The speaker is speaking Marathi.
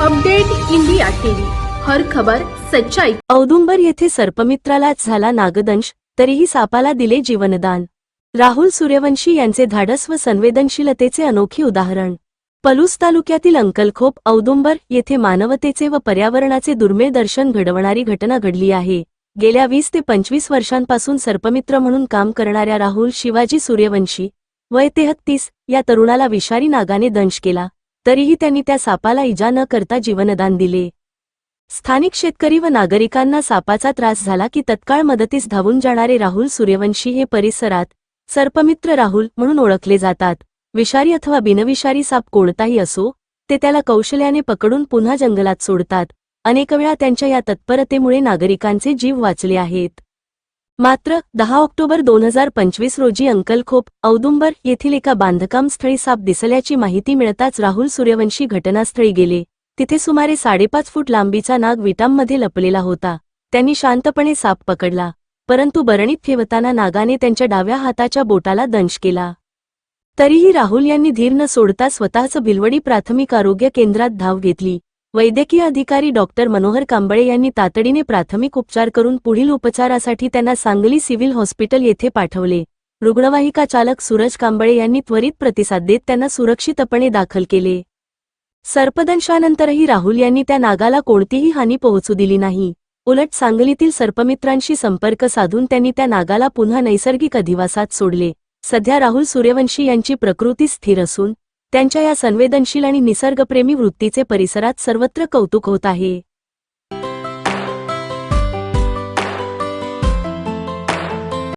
Update India TV. हर खबर सच्चाई. औदुंबर येथे सर्पमित्रालाच झाला नागदंश तरीही सापाला दिले जीवनदान. राहुल सूर्यवंशी यांचे धाडस व संवेदनशीलतेचे अनोखी उदाहरण. पलूस तालुक्यातील अंकलखोप औदुंबर येथे मानवतेचे व पर्यावरणाचे दुर्मिळ दर्शन घडवणारी घटना घडली आहे. गेल्या वीस ते पंचवीस वर्षांपासून सर्पमित्र म्हणून काम करणाऱ्या राहुल शिवाजी सूर्यवंशी वय तेहत्तीस या तरुणाला विषारी नागाने दंश केला. तरीही त्यांनी त्या सापाला इजा न करता जीवनदान दिले. स्थानिक शेतकरी व नागरिकांना सापाचा त्रास झाला की तत्काळ मदतीस धावून जाणारे राहुल सूर्यवंशी हे परिसरात सर्पमित्र राहुल म्हणून ओळखले जातात. विषारी अथवा बिनविषारी साप कोणताही असो ते त्याला कौशल्याने पकडून पुन्हा जंगलात सोडतात. अनेक वेळा त्यांच्या या तत्परतेमुळे नागरिकांचे जीव वाचले आहेत. मात्र दहा ऑक्टोबर दोन हजार पंचवीस रोजी अंकलखोप औदुंबर येथील एका बांधकाम स्थळी साप दिसल्याची माहिती मिळताच राहुल सूर्यवंशी घटनास्थळी गेले. तिथे सुमारे साडेपाच फूट लांबीचा नाग विटांमध्ये लपलेला होता. त्यांनी शांतपणे साप पकडला परंतु बरणीत ठेवताना नागाने त्यांच्या डाव्या हाताच्या बोटाला दंश केला. तरीही राहुल यांनी धीर न सोडता स्वतःचं भिलवडी प्राथमिक आरोग्य केंद्रात धाव घेतली. वैद्यकीय अधिकारी डॉक्टर मनोहर कांबळे यांनी तातडीने प्राथमिक उपचार करून पुढील उपचारासाठी त्यांना सांगली सिव्हिल हॉस्पिटल येथे पाठवले. रुग्णवाहिका चालक सूरज कांबळे यांनी त्वरित प्रतिसाद देत त्यांना सुरक्षितपणे दाखल केले. सर्पदंशानंतरही राहुल यांनी त्या नागाला कोणतीही हानी पोहोचू दिली नाही. उलट सांगलीतील सर्पमित्रांशी संपर्क साधून त्यांनी त्या नागाला पुन्हा नैसर्गिक अधिवासात सोडले. सध्या राहुल सूर्यवंशी यांची प्रकृती स्थिर असून त्यांच्या या संवेदनशील आणि निसर्गप्रेमी वृत्तीचे परिसरात सर्वत्र कौतुक होत आहे.